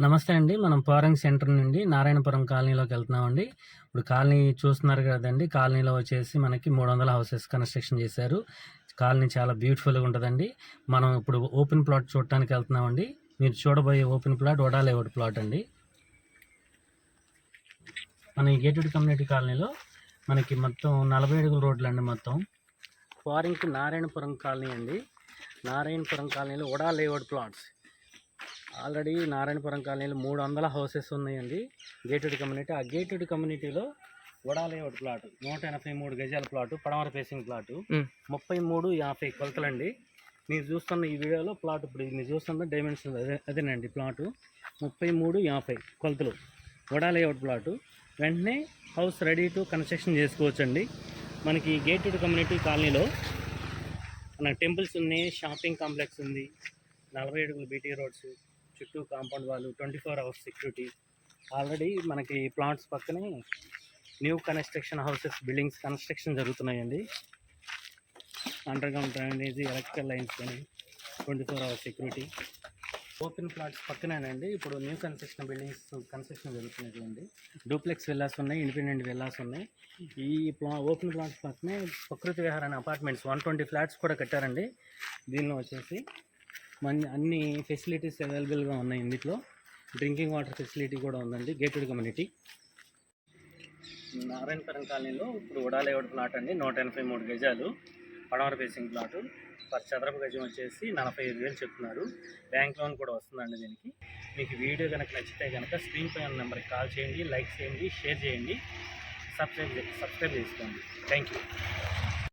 నమస్తే అండి. మనం పోరంగ్ సెంటర్ నుండి నారాయణపురం కాలనీలోకి వెళ్తున్నామండి. ఇప్పుడు కాలనీ చూస్తున్నారు కదండి. కాలనీలో వచ్చేసి మనకి మూడు వందల హౌసెస్ కన్స్ట్రక్షన్ చేశారు. కాలనీ చాలా బ్యూటిఫుల్గా ఉంటుందండి. మనం ఇప్పుడు ఓపెన్ ప్లాట్ చూడటానికి వెళ్తున్నామండి. మీరు చూడబోయే ఓపెన్ ప్లాట్ వడా లేఅవుట్ ప్లాట్ అండి. మన ఈ గేటెడ్ కమ్యూనిటీ కాలనీలో మనకి మొత్తం నలభై అడుగుల రోడ్లు అండి మొత్తం. ఫారింగ్కి నారాయణపురం కాలనీ అండి. నారాయణపురం కాలనీలో vada layout plots. Already Narayanapuram కాలనీలో మూడు వందల హౌసెస్ ఉన్నాయండి. Gated community. ఆ గేటెడ్ కమ్యూనిటీలో వడా లేఅవుట్ ప్లాట్ నూట ఎనభై మూడు గజాల ప్లాటు పడమర ఫేసింగ్ ప్లాటు. ముప్పై మూడు యాభై కొలతలండి. మీరు చూస్తున్న ఈ వీడియోలో ప్లాట్ ఇప్పుడు మీరు చూస్తున్న డైమెన్షన్ అదే అదేనండి ప్లాటు. ముప్పై మూడు యాభై కొలతలు. వడా లేఅవుట్ ప్లాటు. వెంటనే హౌస్ రెడీ టు కన్స్ట్రక్షన్ చేసుకోవచ్చండి. మనకి గేటెడ్ కమ్యూనిటీ కాలనీలో మన టెంపుల్స్ ఉన్నాయి షాపింగ్ కాంప్లెక్స్ ఉంది నలభై అడుగులు బీటీ రోడ్స్ చుట్టూ కాంపౌండ్ వాళ్ళు twenty four hours security already మనకి ప్లాంట్స్ పక్కనే new construction houses buildings construction జరుగుతున్నాయండి. Under ground drainage electrical lines కానీ twenty four hours security open plots పక్కనేనండి. ఇప్పుడు న్యూ కన్స్ట్రక్షన్ బిల్డింగ్స్ కన్స్ట్రక్షన్ జరుగుతున్నాయి అండి డూప్లెక్స్ విల్లాస్ ఉన్నాయి ఇండిపెండెంట్ విల్లాస్ ఉన్నాయి. ఈ ప్లా ఓపెన్ ప్లాట్స్ పక్కనే ప్రకృతి విహార్ అనే అపార్ట్మెంట్స్ వన్ ట్వంటీ ఫ్లాట్స్ కూడా కట్టారండి. దీనిలో వచ్చేసి మన అన్ని ఫెసిలిటీస్ అవైలబుల్గా ఉన్నాయి ఇందులో డ్రింకింగ్ వాటర్ ఫెసిలిటీ కూడా ఉందండి గేటెడ్ కమ్యూనిటీ నారాయణపురం కాలనీలో ఇప్పుడు ఉడాలేవుడు ప్లాట్ అండి నూట ఎనభై మూడు గజాలు. పడమర ఫేసింగ్ ప్లాటు పర్ చదరపు గజం వచ్చేసి నలభై ఐదు వేలు చెప్తున్నారు. బ్యాంక్ లోన్ కూడా వస్తుందండి దీనికి. మీకు వీడియో కనుక నచ్చితే కనుక స్క్రీన్ పై ఉన్న నెంబర్కి కాల్ చేయండి లైక్ చేయండి షేర్ చేయండి. సబ్స్క్రైబ్ సబ్స్క్రైబ్ చేసుకోండి. Thank you